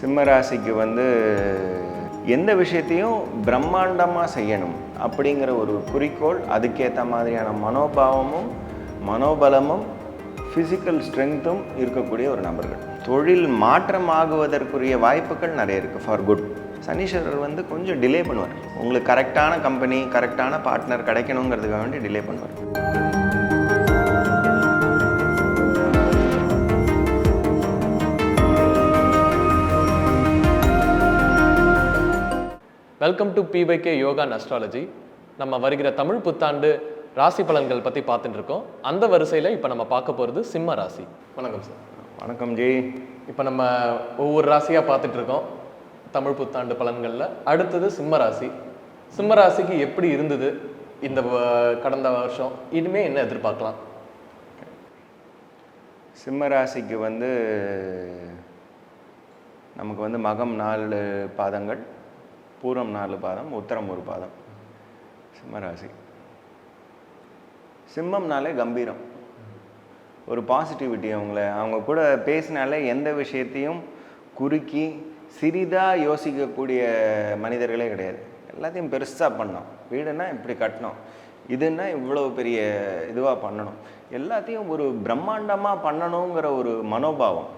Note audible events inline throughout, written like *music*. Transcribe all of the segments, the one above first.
சிம்மராசிக்கு வந்து எந்த விஷயத்தையும் பிரம்மாண்டமாக செய்யணும் அப்படிங்கிற ஒரு குறிக்கோள் அதுக்கேற்ற மாதிரியான மனோபாவமும் மனோபலமும் ஃபிசிக்கல் ஸ்ட்ரென்த்தும் இருக்கக்கூடிய ஒரு நபர்கள். தொழில் மாற்றமாகுவதற்குரிய வாய்ப்புகள் நிறைய இருக்குது ஃபார் குட் சனீஸ்வரர் வந்து கொஞ்சம் டிலே பண்ணுவார். உங்களுக்கு கரெக்டான கம்பெனி கரெக்டான பார்ட்னர் கிடைக்கணுங்கிறதுக்காக வேண்டி டிலே பண்ணுவார். Welcome to BVK yoga astrology நம்ம வருகிற தமிழ் புத்தாண்டு ராசி பலன்கள் பற்றி பார்த்துட்டு இருக்கோம். அந்த வரிசையில் இப்போ நம்ம பார்க்க போகிறது சிம்ம ராசி. வணக்கம் சார். வணக்கம் ஜெய் இப்போ நம்ம ஒவ்வொரு ராசியாக பார்த்துட்டு இருக்கோம். தமிழ் புத்தாண்டு பலன்களில். அடுத்தது சிம்ம ராசி. சிம்ம ராசிக்கு எப்படி இருந்தது இந்த கடந்த வருஷம்? இனிமே என்ன எதிர்பார்க்கலாம்? சிம்ம ராசிக்கு வந்து நமக்கு வந்து மகம் நாலு பாதங்கள். பூரம் நாலு பாதம் உத்தரம் ஒரு பாதம். சிம்மராசி. சிம்மம்னாலே கம்பீரம். ஒரு பாசிட்டிவிட்டி அவங்கள அவங்க கூட பேசினாலே எந்த விஷயத்தையும் குறுக்கி சிறிதாக யோசிக்கக்கூடிய மனிதர்களே கிடையாது. எல்லாத்தையும் பெருசாக பண்ணோம். வீடுனா இப்படி கட்டணும் இதுன்னா இவ்வளோ பெரிய இதுவாக பண்ணணும். எல்லாத்தையும் ஒரு பிரம்மாண்டமாக பண்ணணுங்கிற ஒரு மனோபாவம்.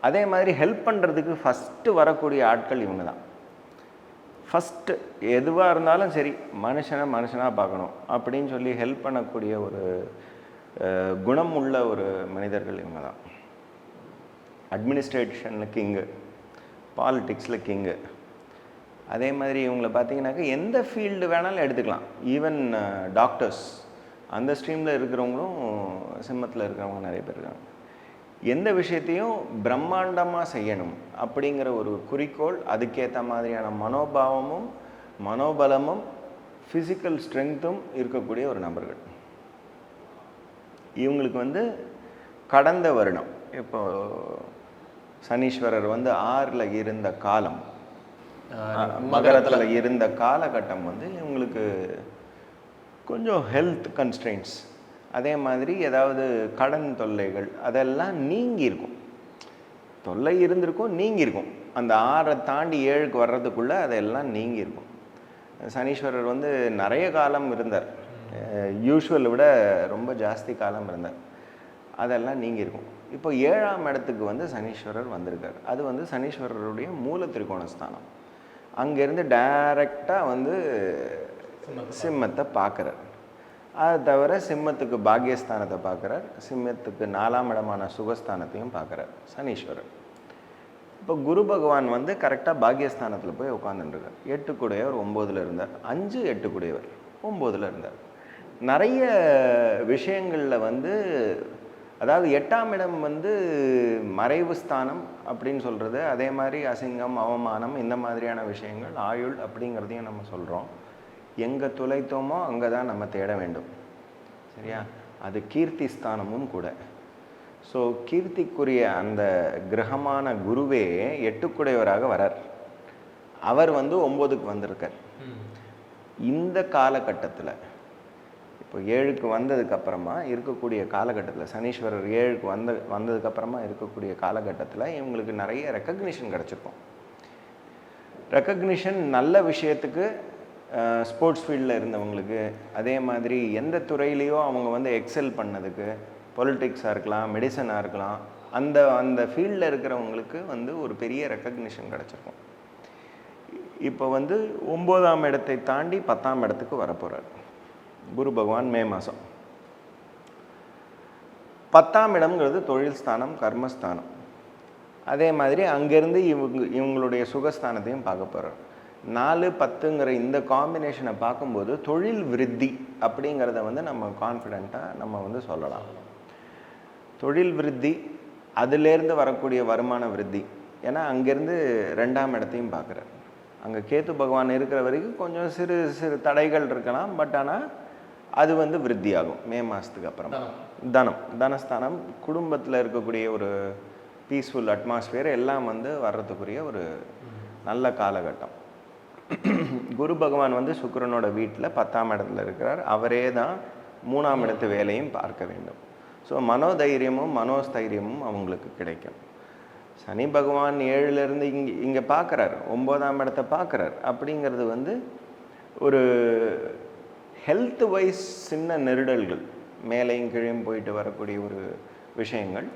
அதே மாதிரி ஹெல்ப் பண்ணுறதுக்கு ஃபஸ்ட்டு வரக்கூடிய ஆட்கள் இவங்க தான். ஃபஸ்ட்டு எதுவாக இருந்தாலும் சரி மனுஷனை மனுஷனாக பார்க்கணும் அப்படின்னு சொல்லி ஹெல்ப் பண்ணக்கூடிய ஒரு குணம் உள்ள ஒரு மனிதர்கள் இவங்க தான் அட்மினிஸ்ட்ரேஷனில் கிங்கு பாலிட்டிக்ஸில் கிங்கு அதே மாதிரி இவங்களை பார்த்தீங்கன்னாக்கா எந்த ஃபீல்டு வேணாலும் எடுத்துக்கலாம். ஈவன் டாக்டர்ஸ் அந்த ஸ்ட்ரீமில் இருக்கிறவங்களும் சிம்மத்தில் இருக்கிறவங்க நிறைய பேர் இருக்காங்க. எந்த விஷயத்தையும் பிரம்மாண்டமாக செய்யணும் அப்படிங்கிற ஒரு குறிக்கோள் அதுக்கேற்ற மாதிரியான மனோபாவமும் மனோபலமும் ஃபிசிக்கல் ஸ்ட்ரென்த்தும் இருக்கக்கூடிய ஒரு நபர்கள். இவங்களுக்கு வந்து கடந்த வருடம் இப்போ சனீஸ்வரர் வந்து ஆறில் இருந்த காலம் மகரத்தில். இருந்த காலகட்டம் வந்து இவங்களுக்கு கொஞ்சம் ஹெல்த் கன்ஸ்ட்ரெயின்ஸ் அதே மாதிரி ஏதாவது கடன் தொல்லைகள் அதெல்லாம் நீங்கி இருக்கும் தொல்லை இருந்திருக்கும் நீங்கியிருக்கும். அந்த ஆறை தாண்டி ஏழுக்கு வர்றதுக்குள்ளே அதெல்லாம் நீங்கியிருக்கும். சனீஸ்வரர் வந்து நிறைய காலம் இருந்தார். யூஷுவலை விட ரொம்ப ஜாஸ்தி காலம் இருந்தார். அதெல்லாம் நீங்கியிருக்கும். இப்போ ஏழாம் இடத்துக்கு வந்து சனீஸ்வரர் வந்திருக்கார். அது வந்து சனீஸ்வரருடைய மூல திரிகோண ஸ்தானம் அங்கேருந்து டைரெக்டாக வந்து சிம்மத்தை பார்க்குறார். அது தவிர சிம்மத்துக்கு பாக்யஸ்தானத்தை பார்க்குறார். சிம்மத்துக்கு நாலாம் இடமான சுகஸ்தானத்தையும் பார்க்குறார். சனீஸ்வரர். இப்போ குரு பகவான் வந்து கரெக்டாக பாக்யஸ்தானத்தில் போய் உட்காந்துருக்கார் எட்டுக்குடையவர் ஒம்போதில் இருந்தார். அஞ்சு எட்டுக்குடையவர் ஒம்போதில் இருந்தார். நிறைய விஷயங்களில் வந்து அதாவது எட்டாம் இடம் வந்து மறைவு ஸ்தானம் அப்படின்னு சொல்கிறது அதே மாதிரி அசிங்கம் அவமானம் இந்த மாதிரியான விஷயங்கள் ஆயுள் அப்படிங்கிறதையும் நம்ம சொல்கிறோம் எங்கே துளைத்தோமோ அங்கே தான் நம்ம தேட வேண்டும். சரியா? அது கீர்த்தி ஸ்தானமும் கூட. ஸோ கீர்த்திக்குரிய அந்த கிரகமான குருவே எட்டுக்குடையவராக வரார். அவர் வந்து ஒம்போதுக்கு வந்திருக்கார். இந்த காலகட்டத்தில் இப்போ ஏழுக்கு வந்ததுக்கப்புறமா இருக்கக்கூடிய காலகட்டத்தில் சனீஸ்வரர் ஏழுக்கு வந்த வந்ததுக்கப்புறமா இருக்கக்கூடிய காலகட்டத்தில் இவங்களுக்கு நிறைய ரெக்கக்னிஷன் கிடச்சிருக்கும். ரெக்கக்னிஷன் நல்ல விஷயத்துக்கு ஸ்போர்ட்ஸ் ஃபீல்டில் இருந்தவங்களுக்கு அதே மாதிரி எந்த துறையிலையோ அவங்க வந்து எக்ஸல் பண்ணதுக்கு பொலிட்டிக்ஸாக இருக்கலாம் மெடிசனாக இருக்கலாம் அந்த அந்த ஃபீல்டில் இருக்கிறவங்களுக்கு வந்து ஒரு பெரிய ரெக்கக்னிஷன் கிடச்சிருக்கும். இப்போ வந்து ஒம்போதாம் இடத்தை தாண்டி பத்தாம் இடத்துக்கு வரப்போகிறார் குரு பகவான் மே மாதம் பத்தாம் இடம்ங்கிறது தொழில் ஸ்தானம் கர்மஸ்தானம். அதே மாதிரி அங்கேருந்து இவங்க இவங்களுடைய சுகஸ்தானத்தையும் பார்க்க போகிறார் நாலு பத்துங்கிற இந்த காம்பினேஷனை பார்க்கும்போது தொழில் விருத்தி அப்படிங்கிறத வந்து நம்ம கான்ஃபிடெண்ட்டாக நம்ம வந்து சொல்லலாம். தொழில் விருத்தி அதிலேருந்து வரக்கூடிய வருமான விருத்தி. ஏன்னா அங்கேருந்து ரெண்டாம் இடத்தையும் பார்க்குறார். அங்கே கேத்து பகவான் இருக்கிற வரைக்கும் கொஞ்சம் சிறு சிறு தடைகள் இருக்கலாம். பட் ஆனால் அது வந்து விருத்தியாகும். மே மாதத்துக்கு அப்புறமா. தனம். தனஸ்தானம் குடும்பத்தில் இருக்கக்கூடிய ஒரு பீஸ்ஃபுல் அட்மாஸ்பியர் எல்லாம் வந்து வர்றதுக்குரிய ஒரு நல்ல காலகட்டம். *clears throat* குரு பகவான் வந்து சுக்கிரனோட வீட்டில் பத்தாம் இடத்துல இருக்கிறார். அவரே தான் மூணாம் இடத்து வேலையும் பார்க்க வேண்டும். ஸோ மனோதைரியமும் மனோஸ்தைரியமும் அவங்களுக்கு கிடைக்கும். சனி பகவான் ஏழுலேருந்து இங்கே இங்கே பார்க்குறாரு. ஒம்போதாம் இடத்த பார்க்குறாரு. அப்படிங்கிறது வந்து ஒரு ஹெல்த் வைஸ் சின்ன நெருடல்கள். மேலேயும் கீழேயும் போயிட்டு வரக்கூடிய ஒரு விஷயங்கள்.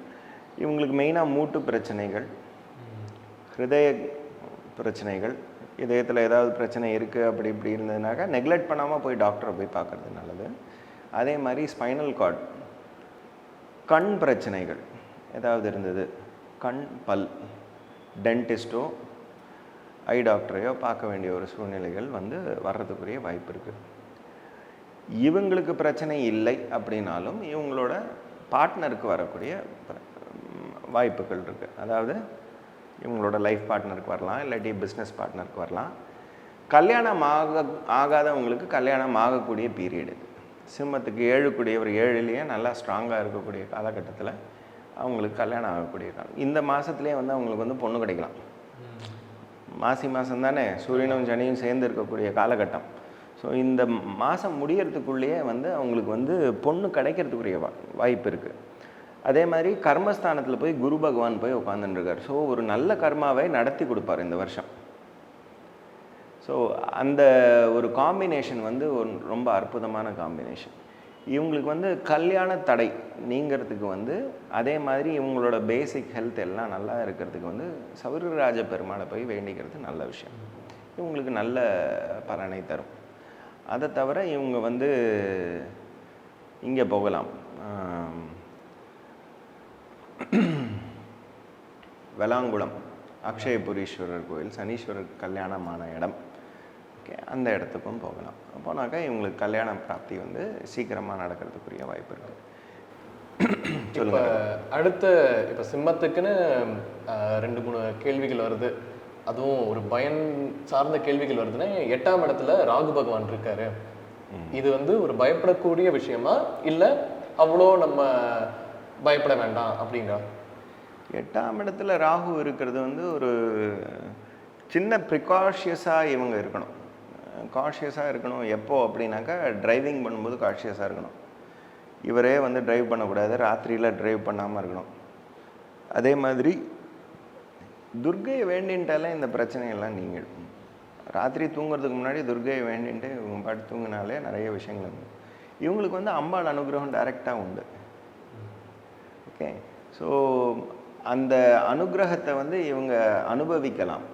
இவங்களுக்கு மெயினாக மூட்டு பிரச்சனைகள் ஹிருதய பிரச்சனைகள் இதயத்தில் ஏதாவது பிரச்சனை இருக்குது அப்படி இப்படி இருந்ததுனாக்கா நெக்லெக்ட் பண்ணாமல் போய் டாக்டரை போய் பார்க்குறது நல்லது. அதே மாதிரி ஸ்பைனல் கார்ட் கண் பிரச்சனைகள் ஏதாவது இருந்தது கண் பல் டென்டிஸ்ட்டோ ஐ டாக்டரையோ பார்க்க வேண்டிய ஒரு சூழ்நிலைகள் வந்து வர்றதுக்குரிய வாய்ப்பு இருக்குது இவங்களுக்கு பிரச்சனை இல்லை அப்படின்னாலும் இவங்களோட பார்ட்னருக்கு வரக்கூடிய வாய்ப்புகள் இருக்குது அதாவது இவங்களோட லைஃப் பார்ட்னருக்கு வரலாம் இல்லாட்டி பிஸ்னஸ் பார்ட்னருக்கு வரலாம். கல்யாணம் ஆக ஆகாதவங்களுக்கு கல்யாணம் ஆகக்கூடிய பீரியடு சிம்மத்துக்கு ஏழுக்கூடிய ஒரு ஏழுலேயே நல்லா ஸ்ட்ராங்காக இருக்கக்கூடிய காலகட்டத்தில் அவங்களுக்கு கல்யாணம் ஆகக்கூடிய காலம். இந்த மாதத்துலேயே வந்து அவங்களுக்கு வந்து பொண்ணு கிடைக்கலாம். மாசி மாதம் தானே? சூரியனும் சனியும் சேர்ந்து இருக்கக்கூடிய காலகட்டம். ஸோ இந்த மாதம் முடியறதுக்குள்ளேயே வந்து அவங்களுக்கு வந்து பொண்ணு கிடைக்கிறதுக்குரிய வா வாய்ப்பு இருக்குது அதே மாதிரி கர்மஸ்தானத்தில் போய் குரு பகவான் போய் உட்காந்துருக்கார் ஸோ ஒரு நல்ல கர்மாவை நடத்தி கொடுப்பார் இந்த வருஷம். ஸோ அந்த ஒரு காம்பினேஷன் வந்து ஒரு ரொம்ப அற்புதமான காம்பினேஷன் இவங்களுக்கு வந்து கல்யாண தடை நீங்கிறதுக்கு வந்து அதே மாதிரி இவங்களோட பேசிக் ஹெல்த் எல்லாம் நல்லா இருக்கிறதுக்கு வந்து சௌரராஜ பெருமாளை போய் வேண்டிக்கிறது நல்ல விஷயம். இவங்களுக்கு நல்ல பலனை தரும். அதை தவிர இவங்க வந்து இங்கே போகலாம். *clears throat* ஆம், வெளாங்குளம் அக்ஷயபுரீஸ்வரர் கோயில் சனீஸ்வரர் கல்யாணமான இடம். ஓகே அந்த இடத்துக்கும் போகலாம். போனாக்கா இவங்களுக்கு கல்யாண பிராப்தி வந்து சீக்கிரமாக நடக்கிறதுக்குரிய வாய்ப்பு இருக்குது *clears throat* இப்போ அடுத்த இப்போ சிம்மத்துக்குன்னு ரெண்டு மூணு கேள்விகள் வருது. அதுவும் ஒரு பயன் சார்ந்த கேள்விகள் வருதுன்னா எட்டாம் இடத்துல ராகு பகவான் இருக்காரு. இது வந்து ஒரு பயப்படக்கூடிய விஷயமா? இல்ல அவ்வளோ நம்ம பயப்பட வேண்டாம் அப்படிங்களா எட்டாம் இடத்துல ராகு இருக்கிறது வந்து ஒரு சின்ன ப்ரிகாஷியஸாக இவங்க இருக்கணும். காஷியஸாக இருக்கணும். எப்போ அப்படின்னாக்கா டிரைவிங் பண்ணும்போது காஷியஸாக இருக்கணும். இவரே வந்து டிரைவ் பண்ணக்கூடாது. ராத்திரியில் டிரைவ் பண்ணாமல் இருக்கணும். அதே மாதிரி துர்க்கையை வேண்டின்ட்டாலே இந்த பிரச்சனையெல்லாம் நீங்கிடும். ராத்திரி தூங்குறதுக்கு முன்னாடி துர்க்கையை வேண்டின்ட்டு இவங்க பாட்டு தூங்கினாலே நிறைய விஷயங்கள் இவங்களுக்கு வந்து அம்பாள் அனுகிரகம் டைரெக்டாக உண்டு. ஓகே ஸோ அந்த அனுகிரகத்தை வந்து இவங்க அனுபவிக்கலாம்.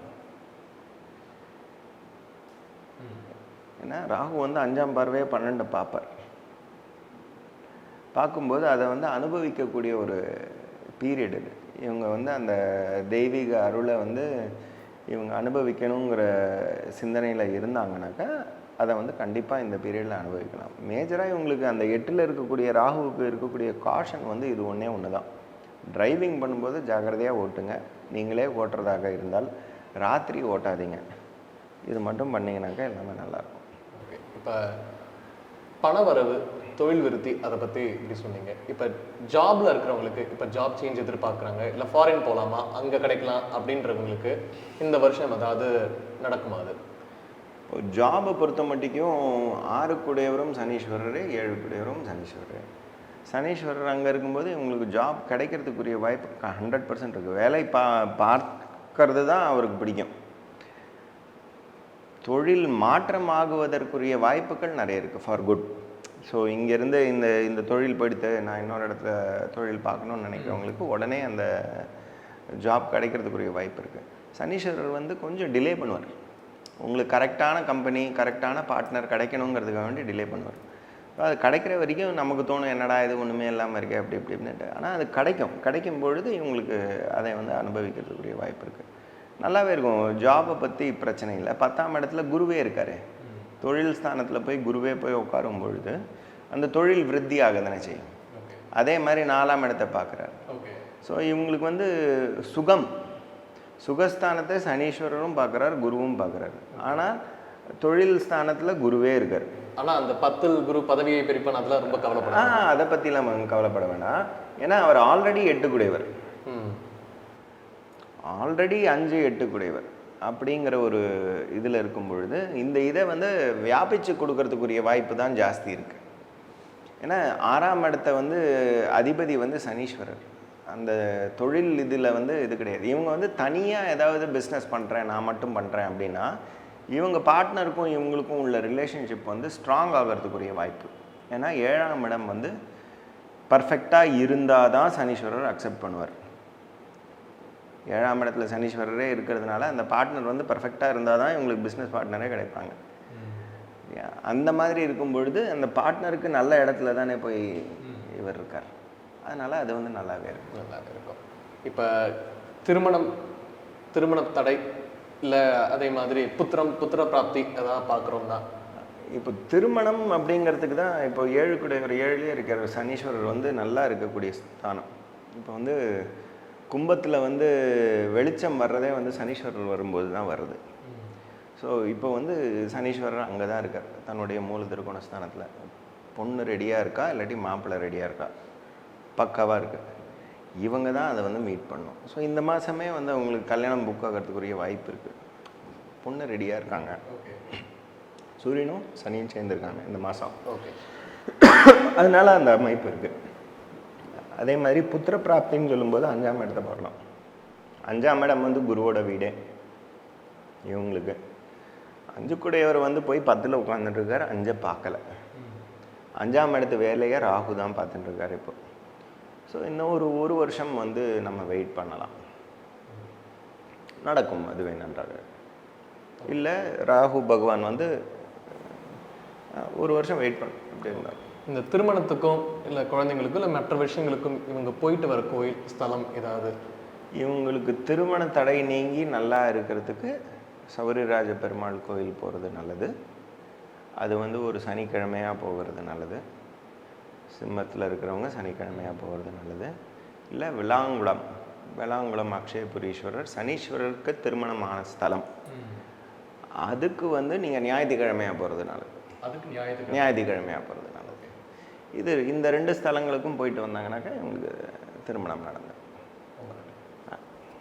ஏன்னா ராகு வந்து அஞ்சாம் பார்வையை பன்னெண்டு பார்ப்பார். பார்க்கும்போது அதை வந்து அனுபவிக்கக்கூடிய ஒரு பீரியட் இது. இவங்க வந்து அந்த தெய்வீக அருளை வந்து இவங்க அனுபவிக்கணுங்கிற சிந்தனையில் இருந்தாங்கனாக்கா அதை வந்து கண்டிப்பாக இந்த பீரியடில் அனுபவிக்கலாம். மேஜராக இவங்களுக்கு அந்த எட்டில் இருக்கக்கூடிய ராகுவுக்கு இருக்கக்கூடிய காஷன் வந்து இது ஒன்றே ஒன்று தான் டிரைவிங் பண்ணும்போது ஜாக்கிரதையாக ஓட்டுங்க. நீங்களே ஓட்டுறதாக இருந்தால் ராத்திரி ஓட்டாதீங்க. இது மட்டும் பண்ணிங்கனாக்கா எல்லாமே நல்லாயிருக்கும். ஓகே. இப்போ பணவரவு தொழில் விருத்தி அதை பற்றி இப்படி சொன்னீங்க. இப்போ ஜாபில் இருக்கிறவங்களுக்கு இப்போ ஜாப் சேஞ்ச் எதிர்பார்க்குறாங்க. இல்லை ஃபாரின் போகலாமா அங்கே கிடைக்கலாம் அப்படின்றவங்களுக்கு இந்த வருஷம் அதாவது நடக்குமா அது? ஜாபை பொறுத்த மட்டிக்கும் ஆறுக்குடையவரும் சனீஸ்வரரே ஏழுக்குடையவரும் சனீஸ்வரரே. சனீஸ்வரர் அங்கே இருக்கும்போது இவங்களுக்கு ஜாப் கிடைக்கிறதுக்குரிய வாய்ப்பு ஹண்ட்ரட் பர்சன்ட் இருக்குது வேலை பா பார்க்கறது தான் அவருக்கு பிடிக்கும். தொழில் மாற்றம் ஆகுவதற்குரிய வாய்ப்புகள் நிறைய இருக்குது ஃபார் குட் ஸோ இங்கேருந்து இந்த இந்த தொழில் படித்து நான் இன்னொரு இடத்துல தொழில் பார்க்கணும்னு நினைக்கிறவங்களுக்கு உடனே அந்த ஜாப் கிடைக்கிறதுக்குரிய வாய்ப்பு இருக்குது சனீஸ்வரர் வந்து கொஞ்சம் டிலே பண்ணுவார். உங்களுக்கு கரெக்டான கம்பெனி கரெக்டான பார்ட்னர் கிடைக்கணுங்கிறதுக்காக வேண்டி டிலே பண்ணுவார். அது கிடைக்கிற வரைக்கும் நமக்கு தோணும் என்னடா இது ஒன்றுமே இல்லாமல் இருக்கே அப்படி இப்படி இப்படின்ட்டு ஆனால் அது கிடைக்கும். கிடைக்கும் பொழுது இவங்களுக்கு அதை வந்து அனுபவிக்கிறதுக்குரிய வாய்ப்பு இருக்குது நல்லாவே இருக்கும். ஜாபை பற்றி பிரச்சனை இல்லை. பத்தாம் இடத்துல குருவே இருக்காரு. தொழில் ஸ்தானத்தில் போய் குருவே போய் உட்காரும் பொழுது அந்த தொழில் விருத்தி ஆக தானே செய்யும். அதே மாதிரி நாலாம் இடத்தை பார்க்குறாரு. ஸோ இவங்களுக்கு வந்து சுகம் சுகஸ்தானத்தை சனீஸ்வரரும் பார்க்குறாரு குருவும் பார்க்குறாரு. ஆனால் தொழில் ஸ்தானத்தில் குருவே இருக்கார். ஆனால் அந்த பத்தில் குரு பதவியை பிரிப்பன் அதெல்லாம் ரொம்ப ஆ கவலைப்படுறாங்க அதை பற்றிலாம் கவலைப்பட வேண்டாம் ஏன்னா அவர் ஆல்ரெடி எட்டுக்குடையவர். ம். ஆல்ரெடி அஞ்சு எட்டுக்குடையவர். அப்படிங்கிற ஒரு இதில் இருக்கும் பொழுது இந்த இதை வந்து வியாபிச்சு கொடுக்கறதுக்குரிய வாய்ப்பு தான் ஜாஸ்தி இருக்குது ஏன்னா ஆறாம் இடத்த வந்து அதிபதி வந்து சனீஸ்வரர். அந்த தொழில் இதில் வந்து இது கிடையாது. இவங்க வந்து தனியாக ஏதாவது பிஸ்னஸ் பண்ணுறேன் நான் மட்டும் பண்ணுறேன் அப்படின்னா இவங்க பார்ட்னருக்கும் இவங்களுக்கும் உள்ள ரிலேஷன்ஷிப் வந்து ஸ்ட்ராங் ஆகிறதுக்குரிய வாய்ப்பு. ஏன்னா ஏழாம் இடம் வந்து பர்ஃபெக்டாக இருந்தால் தான் சனீஸ்வரர் அக்செப்ட் பண்ணுவார். ஏழாம் இடத்துல சனீஸ்வரரே இருக்கிறதுனால அந்த பார்ட்னர் வந்து பர்ஃபெக்டாக இருந்தால் தான் இவங்களுக்கு பிஸ்னஸ் பார்ட்னரே கிடைப்பாங்க. அந்த மாதிரி இருக்கும் பொழுது அந்த பார்ட்னருக்கு நல்ல இடத்துல தானே போய் இவர் இருக்கார். அதனால் அது வந்து நல்லாவே இருக்கும். நல்லா இருக்கும். இப்போ திருமணம் திருமண தடை இல்லை அதே மாதிரி புத்திரம் புத்திர பிராப்தி எதாவது பார்க்குறோம்னா இப்போ திருமணம் அப்படிங்கிறதுக்கு தான் இப்போ ஏழு கூட ஒரு ஏழுலேயே இருக்கிற சனீஸ்வரர் வந்து நல்லா இருக்கக்கூடிய ஸ்தானம். இப்போ வந்து கும்பத்தில் வந்து வெளிச்சம் வர்றதே வந்து சனீஸ்வரர் வரும்போது தான் வருது. ஸோ இப்போ வந்து சனீஸ்வரர் அங்கே தான் இருக்கார். தன்னுடைய மூல திருக்கோணஸ்தானத்தில் பொண்ணு ரெடியாக இருக்கா? இல்லாட்டி மாப்பிள்ளை ரெடியாக இருக்கா? பக்காவாக இருக்கு இவங்க தான் அதை வந்து மீட் பண்ணும் ஸோ இந்த மாதமே வந்து அவங்களுக்கு கல்யாணம் புக் ஆகிறதுக்குரிய வாய்ப்பு இருக்குது பொண்ணு ரெடியாக இருக்காங்க. சூரியனும் சனியும் சேர்ந்துருக்காங்க இந்த மாதம் ஓகே அதனால அந்த அமைப்பு இருக்குது அதே மாதிரி புத்திர பிராப்தின்னு சொல்லும்போது அஞ்சாம் இடத்த பார்க்கலாம். அஞ்சாம் இடம் வந்து குருவோட வீடே. இவங்களுக்கு. அஞ்சு கூடையவர் வந்து போய் பத்தில் உட்காந்துட்டு இருக்காரு அஞ்சை பார்க்கல. அஞ்சாம் இடத்து வேலையை ராகு தான் பார்த்துட்டு இருக்காரு இப்போ. ஸோ இன்னும் ஒரு ஒரு வருஷம் வந்து நம்ம வெயிட் பண்ணலாம். நடக்கும் அதுவே நன்றாக. இல்லை ராகு பகவான் வந்து ஒரு வருஷம் வெயிட் பண்ண அப்படி இருந்தார் இந்த திருமணத்துக்கும் இல்லை குழந்தைங்களுக்கும் இல்லை மற்ற விஷயங்களுக்கும் இவங்க போயிட்டு வர கோயில் ஸ்தலம் ஏதாவது? இவங்களுக்கு திருமண தடை நீங்கி நல்லா இருக்கிறதுக்கு சௌரிராஜ பெருமாள் கோயில் போகிறது நல்லது. அது வந்து ஒரு சனிக்கிழமையாக போகிறது நல்லது. சிம்மத்தில் இருக்கிறவங்க சனிக்கிழமையாக போகிறது நல்லது. இல்லை விளாங்குளம் விளாங்குளம் அக்ஷயபுரீஸ்வரர் சனீஸ்வரருக்கு திருமணமான ஸ்தலம். அதுக்கு வந்து நீங்கள் ஞாயிற்றுக்கிழமையாக போகிறது நல்லது. ஞாயிற்றுக்கிழமையாக போகிறது நல்லது. இது இந்த ரெண்டு ஸ்தலங்களுக்கும் போயிட்டு வந்தாங்கனாக்கா இவங்களுக்கு திருமணம் நடந்தது